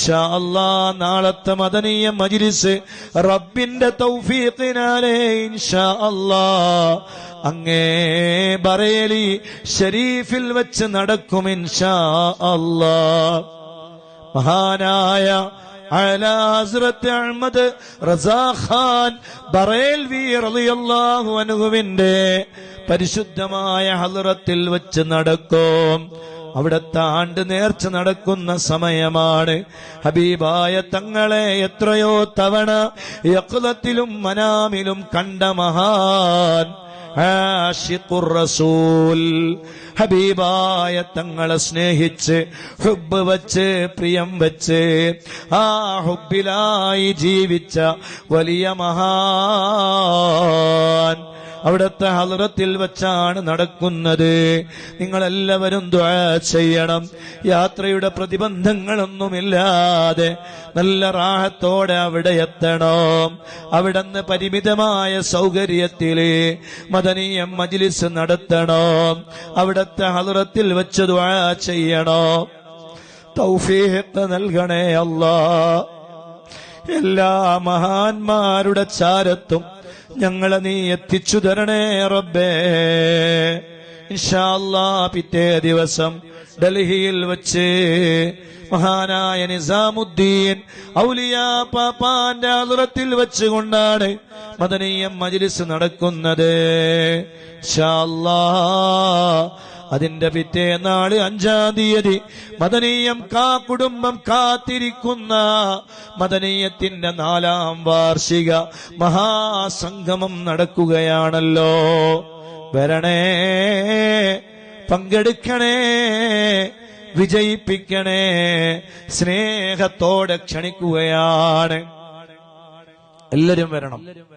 ഇൻഷാ അള്ളാ നാളത്തെ മദനീയ മജിലിസ് റബ്ബിന്റെ തൗഫീഖിനാലേ ഇൻഷാ അല്ലാ. അങ്ങേ ബറേലി ഷരീഫിൽ വെച്ച് നടക്കും ഇൻഷാ അല്ലാ. മഹാനായ ഹസ്രത്ത് അഹ്മദ് റസാഖാൻ ബറേൽവി റളിയല്ലാഹു അൻഹുവിന്റെ പരിശുദ്ധമായ ഹലറത്തിൽ വെച്ച് നടക്കും. അവിടത്തെ ആണ്ട് നേർച്ച നടക്കുന്ന സമയമാണ്. ഹബീബായ തങ്ങളെ എത്രയോ തവണ യക്കുലത്തിലും മനാമിലും കണ്ട മഹാൻ റസൂൽ. ഹബീബായ തങ്ങളെ സ്നേഹിച്ച് ഹുബ് വച്ച് പ്രിയം വച്ച് ആ ഹുബിലായി ജീവിച്ച വലിയ മഹാൻ അവിടുത്തെ ഹലറത്തിൽ വെച്ചാണ് നടക്കുന്നത്. നിങ്ങളെല്ലാവരും ചെയ്യണം. യാത്രയുടെ പ്രതിബന്ധങ്ങളൊന്നുമില്ലാതെ നല്ല റാഹത്തോടെ അവിടെ എത്തണം. അവിടെ നിന്ന് പരിമിതമായ സൗകര്യത്തിൽ മദനീയം മജിലിസ് നടത്തണം. അവിടത്തെ ഹലറത്തിൽ വെച്ച് ചെയ്യണം. തൗഫീഹത്ത് നൽകണേ അല്ലാ എല്ലാ മഹാന്മാരുടെ ചാരത്തും ഞങ്ങളെ നീ എത്തിച്ചു തരണേ റബ്ബേ. ഇൻഷാ അല്ലാ പിറ്റേ ദിവസം ഡൽഹിയിൽ വച്ച് മഹാനായ നിസാമുദ്ദീൻ ഔലിയ പാപ്പാന്റെ അതുറത്തിൽ വെച്ചുകൊണ്ടാണ് മദനീയം മജ്ലിസ് നടക്കുന്നത്. ഇൻഷാ അല്ലാ അതിന്റെ പിറ്റേ നാൾ അഞ്ചാം തീയതി മദനീയം കാ കുടുംബം കാത്തിരിക്കുന്ന മദനീയത്തിന്റെ നാലാം വാർഷിക മഹാസംഗമം നടക്കുകയാണല്ലോ. വരണേ പങ്കെടുക്കണേ വിജയിപ്പിക്കണേ സ്നേഹത്തോടെ ക്ഷണിക്കുകയാണ്. എല്ലാവരും വരണം.